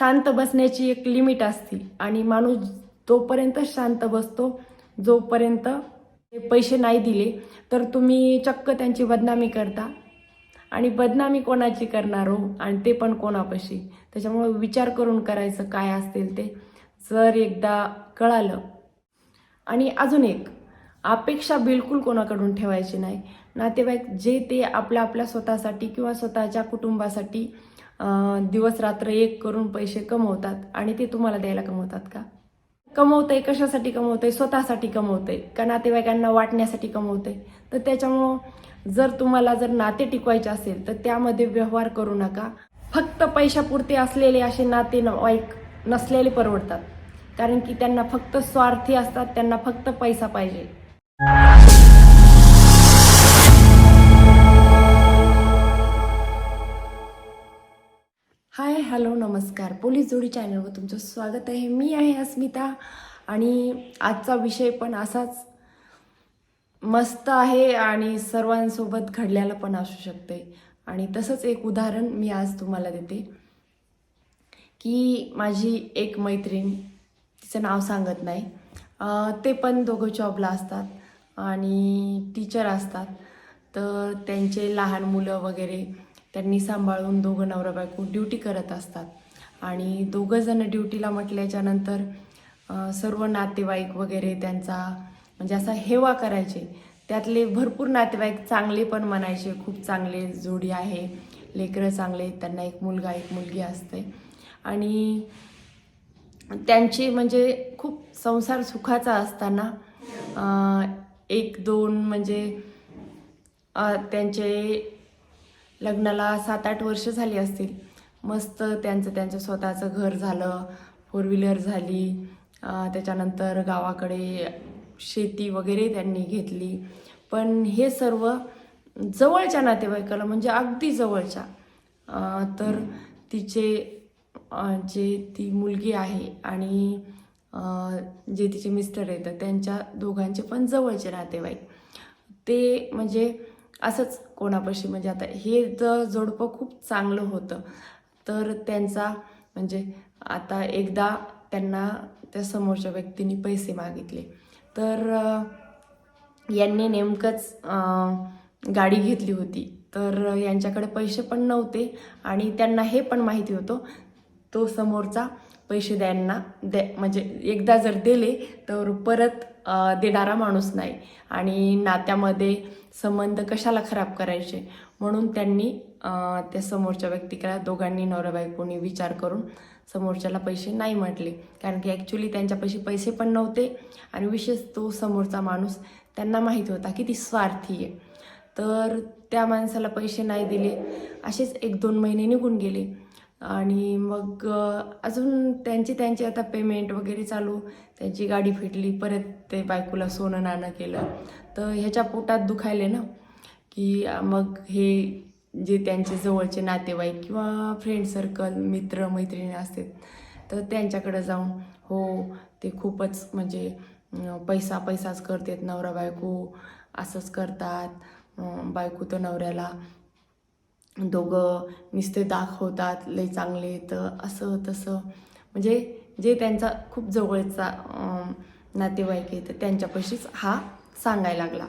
शांत बसण्याची एक लिमिट असते. आणि माणूस जोपर्यंत शांत बसतो जोपर्यंत ते पैसे नाही दिले तर तुम्ही चक्क त्यांची बदनामी करता. आणि बदनामी कोणाची करणार हो? आणि ते पण कोणापाशी? त्याच्यामुळे विचार करून करायचं काय असतील ते जर एकदा कळालं. आणि अजून एक अपेक्षा बिलकुल कोणाकडून ठेवायची नाही. नातेवाईक जे ते आपल्या आपल्या स्वतःसाठी किंवा स्वतःच्या कुटुंबासाठी दिवस रात्र एक करून पैसे कमवतात आणि ते तुम्हाला द्यायला कमवतात का? कमवतंय कशासाठी कमवतंय? स्वतःसाठी कमवतंय का? नातेवाईकांना वाटण्यासाठी कमवतंय? तर त्याच्यामुळं जर तुम्हाला जर नाते टिकवायचे असेल तर त्यामध्ये व्यवहार करू नका. फक्त पैशापुरते असलेले असे नातेवाईक नसलेले परवडतात. कारण की त्यांना फक्त स्वार्थी असतात त्यांना फक्त पैसा पाहिजे. हॅलो नमस्कार. पोलीस जोडी चॅनलवर तुमचं स्वागत आहे. मी आहे अस्मिता आणि आजचा विषय पण असाच मस्त आहे आणि सर्वांसोबत घडल्याला पण असू शकते. आणि तसंच एक उदाहरण मी आज तुम्हाला देते की माझी एक मैत्रीण तिचं नाव सांगत नाही. ते पण दोघं जॉबला असतात आणि टीचर असतात. तर त्यांचे लहान मुलं वगैरे त्यांनी सांभाळून दोघं नवरा बायको ड्युटी करत असतात. आणि दोघंजणं ड्युटीला म्हटल्याच्यानंतर सर्व नातेवाईक वगैरे त्यांचा म्हणजे असा हेवा करायचे. त्यातले भरपूर नातेवाईक चांगले पण म्हणायचे खूप चांगले जोडी आहे लेकरं चांगले त्यांना एक मुलगा एक मुलगी असते. आणि त्यांची म्हणजे खूप संसार सुखाचा असताना एक दोन म्हणजे त्यांचे लग्नाला सात आठ वर्ष झाली असतील. मस्त त्यांचं त्यांचं स्वतःचं घर झालं फोर व्हीलर झाली. त्याच्यानंतर गावाकडे शेती वगैरे त्यांनी घेतली. पण हे सर्व जवळच्या नातेवाईकाला म्हणजे अगदी जवळच्या तर तिचे जे ती मुलगी आहे आणि जे तिचे मिस्टर आहेत तर त्यांच्या दोघांचे पण जवळचे नातेवाईक. ते म्हणजे असंच कोणापाशी म्हणजे आता हे जर जोडपं खूप चांगलं होतं तर त्यांचा म्हणजे आता एकदा त्यांना त्या समोरच्या व्यक्तीने पैसे मागितले. तर यांनी नेमकंच गाडी घेतली होती. तर यांच्याकडे पैसे पण नव्हते आणि त्यांना हे पण माहिती होतं तो समोरचा पैसे द्यांना दे म्हणजे एकदा जर दिले तर परत देणारा माणूस नाही. आणि नात्यामध्ये संबंध कशाला खराब करायचे? म्हणून त्यांनी त्या समोरच्या व्यक्तीकडे दोघांनी नवरा बायकोनी विचार करून समोरच्याला पैसे नाही म्हटले. कारण की ॲक्च्युली त्यांच्यापाशी पैसे पण नव्हते. आणि विशेष तो समोरचा माणूस त्यांना माहीत होता की ती स्वार्थी आहे. तर त्या माणसाला पैसे नाही दिले. असेच एक दोन महिने निघून गेले. आणि मग अजून त्यांची त्यांची आता पेमेंट वगैरे चालू. त्यांची गाडी फिटली परत ते बायकोला सोनं नाणं केलं. तर ह्याच्या पोटात दुखायले ना की मग हे जे त्यांचे जवळचे नातेवाईक किंवा फ्रेंड सर्कल मित्र मैत्रिणी असतात तर त्यांच्याकडे जाऊन हो ते खूपच म्हणजे पैसा पैसाच करतात. नवरा बायको असंच करतात. बायको तर नवऱ्याला दोघं नुसते दाखवतात लय चांगले तर असं तसं. म्हणजे जे त्यांचा खूप जवळचा नातेवाईक आहे तर त्यांच्यापाशीच हा सांगायला लागला.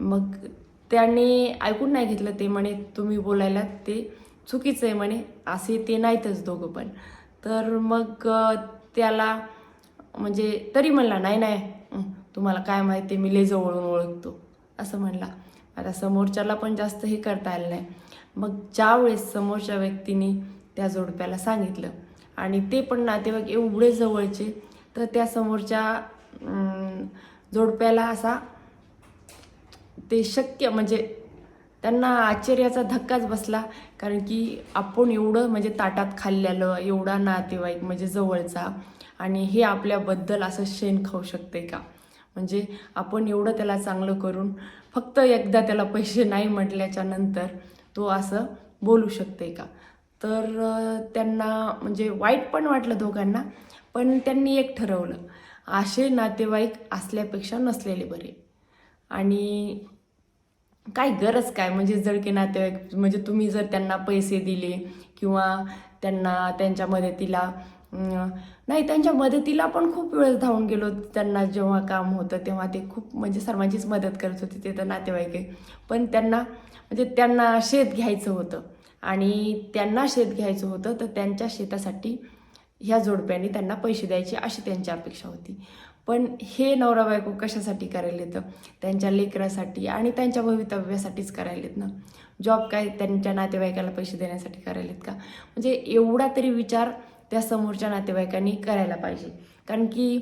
मग त्यांनी ऐकून नाही घेतलं ते म्हणे तुम्ही बोलायला ते चुकीचं आहे म्हणे असे ते नाहीतच दोघं पण. तर मग त्याला म्हणजे तरी म्हणला नाही नाही तुम्हाला काय माहिती आहे, मी लय जवळून ओळखतो असं म्हणला. आता समोरच्याला पण जास्त हे करता आलं नाही. मग ज्यावेळेस समोरच्या व्यक्तीने त्या जोडप्याला सांगितलं आणि ते पण नातेवाईक एवढे जवळचे तर त्या समोरच्या जोडप्याला असा ते शक्य म्हणजे त्यांना आश्चर्याचा धक्काच बसला. कारण की आपण एवढं म्हणजे ताटात खाल्लेलं एवढा नातेवाईक म्हणजे जवळचा आणि हे आपल्याबद्दल असं शेण खाऊ शकते का? म्हणजे आपण एवढं त्याला चांगलं करून फक्त एकदा त्याला पैसे नाही म्हटल्याच्या नंतर तो असं बोलू शकते का? तर त्यांना म्हणजे वाईट पण वाटलं दोघांना पण त्यांनी एक ठरवलं असे नातेवाईक असल्यापेक्षा नसलेले बरे. आणि काय गरज काय? म्हणजे जर की नातेवाईक म्हणजे तुम्ही जर त्यांना पैसे दिले किंवा त्यांना त्यांच्या मदतीला नाही त्यांच्या मदतीला पण खूप वेळेस धावून गेलो त्यांना जेव्हा काम होतं तेव्हा ते खूप म्हणजे सर्वांचीच मदत करत होते ते तर नातेवाईक आहे. पण त्यांना म्हणजे त्यांना शेत घ्यायचं होतं. आणि त्यांना शेत घ्यायचं होतं तर त्यांच्या शेतासाठी ह्या जोडप्याने त्यांना पैसे द्यायचे अशी त्यांची अपेक्षा होती. पण हे नवरा बायको कशासाठी करायला येतं? त्यांच्या लेकरासाठी आणि त्यांच्या भवितव्यासाठीच करायलेत ना? जॉब काय त्यांच्या नातेवाईकाला पैसे देण्यासाठी करायलेत का? म्हणजे एवढा तरी विचार त्या समोरच्या नातेवाईकांनी करायला पाहिजे. कारण की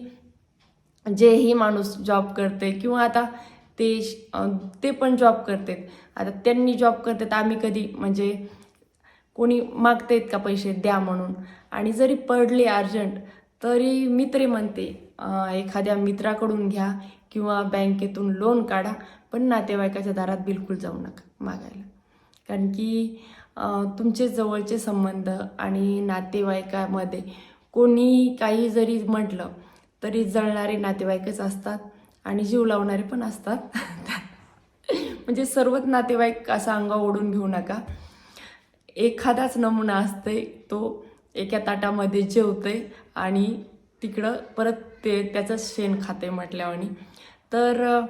जेही माणूस जॉब करते किंवा आता ते श- ते पण जॉब करतात. आता त्यांनी जॉब करतात आम्ही कधी म्हणजे कोणी मागतायत का पैसे द्या म्हणून. आणि जरी पडले अर्जंट तरी मी तरी म्हणते एखाद्या मित्राकडून घ्या किंवा बँकेतून लोन काढा पण नातेवाईकाच्या दारात बिलकुल जाऊ नका मागायला. कारण की तुमचे जवळचे संबंध आणि नातेवाईकामध्ये कोणी काही जरी म्हटलं तरी जळणारे नातेवाईकच असतात आणि जीव लावणारे पण असतात. म्हणजे सर्वच नातेवाईक असा अंगा ओढून घेऊ नका. एखादाच नमुना असते तो एका ताटामध्ये जेवतोय आणि तिकडं परत ते त्याचं शेण खाते म्हटल्यावर तर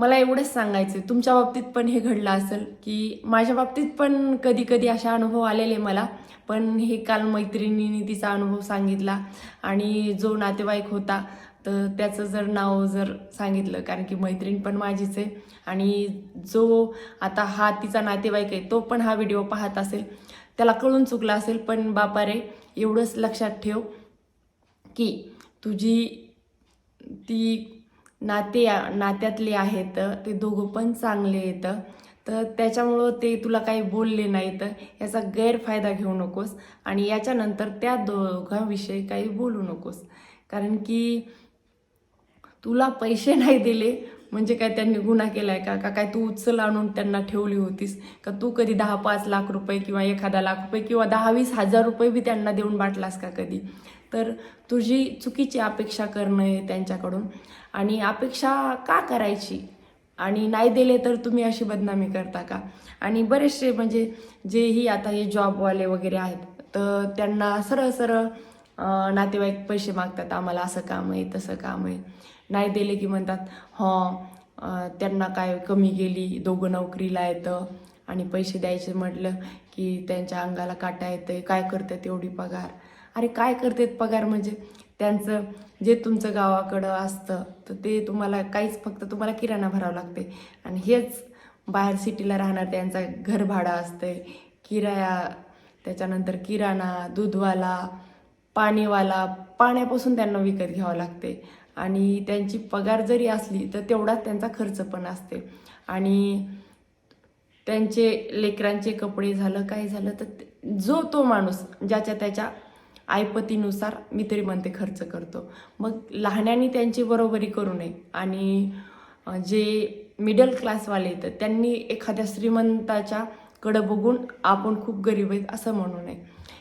मला एवढंच सांगायचं आहे तुमच्या बाबतीत पण हे घडलं असेल की माझ्या बाबतीत पण कधी कधी असे अनुभव आलेले मला. पण हे काल मैत्रिणीने तिचा अनुभव सांगितला आणि जो नातेवाईक होता तर त्याचं जर नाव जर सांगितलं कारण की मैत्रीण पण माझीच आहे. आणि जो आता हा तिचा नातेवाईक आहे तो पण हा व्हिडिओ पाहत असेल. त्याला कळून चुकला असेल पण बापा रे एवढंच लक्षात ठेव की तुझी ती नाते नात्यातले आहेत ते दोघं पण चांगले आहेत. तर त्याच्यामुळं ते तुला काही बोलले नाहीत. याचा गैरफायदा घेऊ नकोस आणि याच्यानंतर त्या दोघांविषयी काही बोलू नकोस. कारण की तुला पैसे नाही दिले म्हणजे काय त्यांनी गुन्हा केलाय का? का काय तू उचल आणून त्यांना ठेवली होतीस? का तू कधी दहा पाच लाख रुपये किंवा एखादा लाख रुपये किंवा दहा वीस हजार रुपये बी त्यांना देऊन बाटलास का कधी? तर तुझी चुकीची अपेक्षा करणं आहे त्यांच्याकडून. आणि अपेक्षा का करायची? आणि नाही दिले तर तुम्ही अशी बदनामी करता का? आणि बरेचसे म्हणजे जेही आता हे जॉबवाले वगैरे आहेत तर त्यांना सरळ सरळ नातेवाईक पैसे मागतात आम्हाला असं काम आहे तसं काम आहे. नाही दिले की म्हणतात हं त्यांना काय कमी गेली दोघं नोकरीला येतं आणि पैसे द्यायचे म्हटलं की त्यांच्या अंगाला काटा येतं काय करतात एवढी पगार? अरे काय करतात पगार म्हणजे? त्यांचं जे तुमचं गावाकडं असतं तर ते तुम्हाला काहीच फक्त तुम्हाला किराणा भरावं लागते आणि हेच बाहेर सिटीला राहणार त्यांचा घर भाडं असतंय. किराया त्याच्यानंतर किराणा दूधवाला पाणीवाला पाण्यापासून त्यांना विकत घ्यावं लागते. आणि त्यांची पगार जरी असली तर तेवढाच त्यांचा खर्च पण असते. आणि त्यांचे लेकरांचे कपडे झालं काय झालं तर जो तो माणूस ज्याच्या त्याच्या आयपतीनुसार मी तरी म्हणते खर्च करतो. मग लहान्यांनी त्यांची बरोबरी करू नये. आणि जे मिडल क्लासवाले आहेत त्यांनी एखाद्या श्रीमंताच्याकडं बघून आपण खूप गरीब आहेत असं म्हणू नये.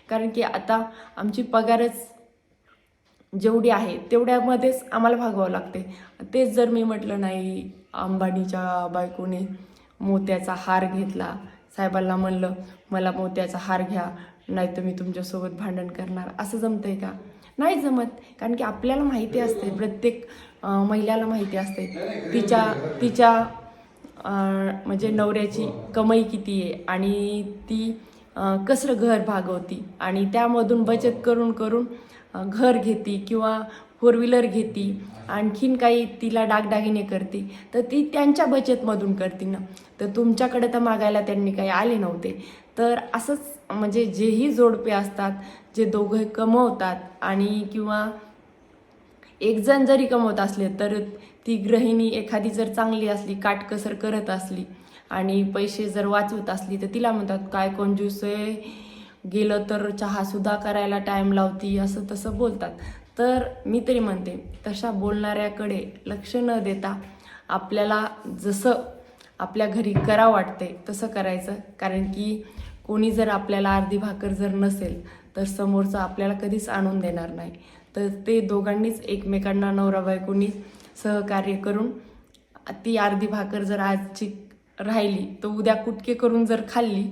कारण की आता आमची पगारच जेवढी आहे तेवढ्यामध्येच आम्हाला भागवावं लागते. तेच जर मी म्हटलं नाही अंबानीच्या बायकोने मोत्याचा हार घेतला साहेबांना म्हणलं मला मोत्याचा हार घ्या नाही तर मी तुमच्यासोबत भांडण करणार. असं जमतंय का? नाही जमत कारण की आपल्याला माहिती असते प्रत्येक महिलाला माहिती असते. तिच्या तिच्या म्हणजे नवऱ्याची कमाई किती आहे आणि ती कसं घर भागवती. आणि त्यामधून बचत करून करून घर घेती किंवा फोर व्हीलर घेती. आणखीन काही तिला डागडागिने करते. तर ती त्यांच्या बचतमधून करते ना. तर तुमच्याकडे तर मागायला त्यांनी काही आले नव्हते. तर असंच म्हणजे जेही जोडपे असतात जे दोघे कमवतात आणि किंवा एकजण जरी कमवत असले तर ती गृहिणी एखादी जर चांगली असली काटकसर करत असली आणि पैसे जर वाचवत असली तर तिला म्हणतात काय कंजूस आहे? गेलं तर चहासुद्धा करायला टाईम लावती असं तसं बोलतात. तर मी तरी म्हणते तशा बोलणाऱ्याकडे लक्ष न देता आपल्याला जसं आपल्या घरी करा वाटते तसं करायचं. कारण की कोणी जर आपल्याला अर्धी भाकर जर नसेल तर समोरचं आपल्याला कधीच आणून देणार नाही. तर ते दोघांनीच एकमेकांना नवरा बायकोनी सहकार्य करून ती अर्धी भाकर जर आजची राहिली तर उद्या कुटके करून जर खाल्ली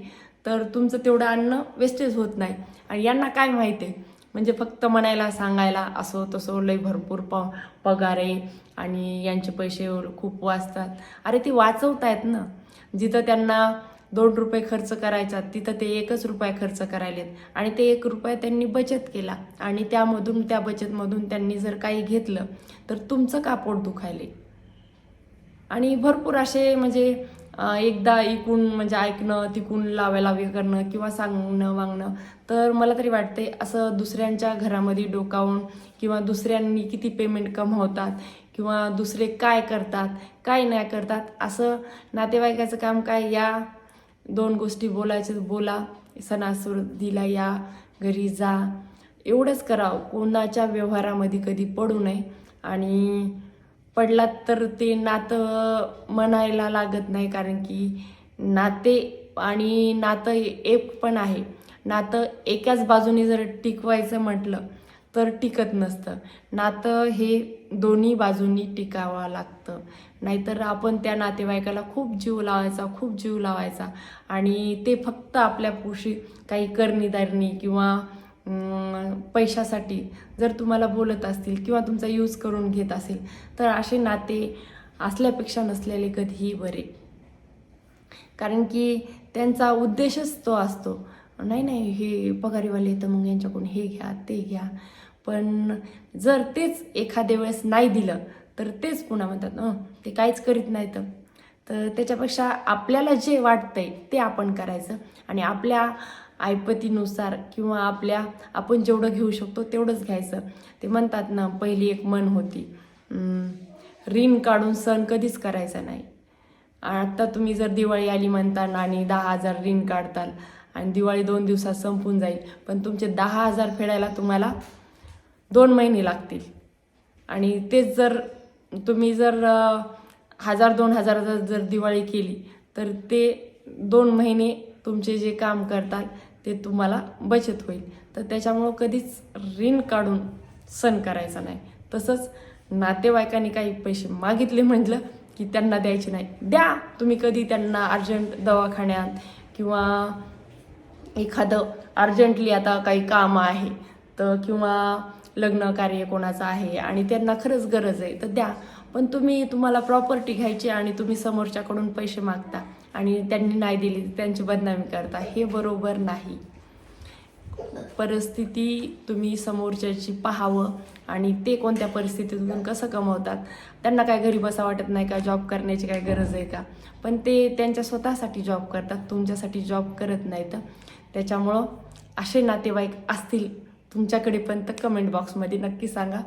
तर तुमचं तेवढं अन्न वेस्टेज होत नाही. आणि यांना काय माहिती आहे? म्हणजे फक्त म्हणायला सांगायला असो तसं लई भरपूर प पगार आहे आणि यांचे पैसे खूप वाचतात. अरे ते वाचवतायत ना. जिथं त्यांना दोन रुपये खर्च करायचा तिथं ते एकच रुपये खर्च करायलेत. आणि ते एक रुपये त्यांनी बचत केला. आणि त्यामधून त्या बचतमधून त्यांनी जर काही घेतलं तर तुमचं का पोट दुखायले. आणि भरपूर असे म्हणजे एकदा इकून म्हणजे ऐकणं तिकून लावालावी करणं किंवा सांगणं वागणं. तर मला तरी वाटते असं दुसऱ्यांच्या घरामध्ये डोकावून किंवा दुसऱ्यांनी किती पेमेंट कमवतात किंवा दुसरे काय करतात काय नाही करतात असं नातेवाईकाचं काम काय? या दोन गोष्टी बोलायचं बोला सणासुदीला या घरी जा. एवढंच करावं. कोणाच्या व्यवहारामध्ये कधी पडू नये. आणि पडलात तर ते नातं म्हणायला लागत नाही कारण की नाते आणि नातं एक पण आहे. नातं एकाच बाजूने जर टिकवायचं म्हटलं तर टिकत नसतं. नातं हे दोन्ही बाजूंनी टिकावं लागतं. नाहीतर आपण त्या नातेवाईकाला खूप जीव लावायचा खूप जीव लावायचा. आणि ते फक्त आपल्या पोशी काही करणीदारणी किंवा पैशासाठी जर तुम्हाला बोलत असतील किंवा तुमचा यूज करून घेत असेल तर असे नाते असल्यापेक्षा नसलेले कधीही बरे. कारण की त्यांचा उद्देशच तो असतो. नाही नाही हे पगारीवाले तर मग यांच्याकडून हे घ्या ते घ्या. पण जर तेच एखाद्या वेळेस नाही दिलं तर तेच पुन्हा म्हणतात ते काहीच करीत नाही तर तर त्याच्यापेक्षा आपल्याला जे वाटतंय ते आपण करायचं. आणि आपल्या ऐपतीनुसार किंवा आपल्या आपण जेवढं घेऊ शकतो तेवढंच घ्यायचं. ते म्हणतात ना पहिली एक मन होती. ऋण काढून सण कधीच करायचा नाही. आत्ता तुम्ही जर दिवाळी आली म्हणताल आणि दहा हजार ऋण काढताल आणि दिवाळी दोन दिवसात संपून जाईल पण तुमचे दहा हजार फेडायला तुम्हाला दोन महिने लागतील. आणि तेच जर तुम्ही जर हजार दोन हजार जर जर दिवाळी केली तर ते दोन महिने तुमचे जे काम करतात ते तुम्हाला बचत होईल. तर त्याच्यामुळं कधीच ऋण काढून सण करायचा नाही. तसंच नातेवाईकांनी काही पैसे मागितले म्हटलं की त्यांना द्यायचे नाही. द्या! तुम्ही कधी त्यांना अर्जंट दवाखान्यात किंवा एखादं अर्जंटली आता काही काम आहे तर किंवा लग्न कार्य कोणाचं आहे आणि त्यांना खरंच गरज आहे तर द्या. पण तुम्ही तुम्हाला प्रॉपर्टी घ्यायची आणि तुम्ही समोरच्याकडून पैसे मागता. आणि त्यांनी नाही दिली त्यांची बदनामी करता. हे बरोबर नाही. परिस्थिती तुम्ही समोरच्याची पाहावं आणि ते कोणत्या परिस्थितीतून कसं कमवतात? त्यांना काय घरी बसा वाटत नाही का? जॉब करण्याची काय गरज आहे का? पण ते त्यांच्या स्वतःसाठी जॉब करतात तुमच्यासाठी जॉब करत नाहीत. त्याच्यामुळं असे नातेवाईक असतील तुमच्याकडे पण तर कमेंट बॉक्समध्ये नक्की सांगा.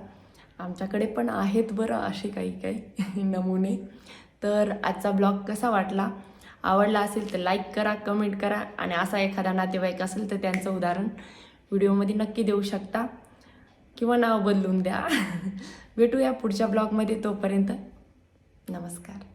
आमच्याकडे पण आहेत बरं असे काही काही नमुने. तर आजचा ब्लॉग कसा वाटला? आवडला असेल तर लाईक करा कमेंट करा. आणि असा एखादा नातेवाईक असेल तर त्यांचं उदाहरण व्हिडिओमध्ये नक्की देऊ शकता. किंवा नाव बदलून द्या. भेटूया पुढच्या ब्लॉगमध्ये तोपर्यंत. नमस्कार.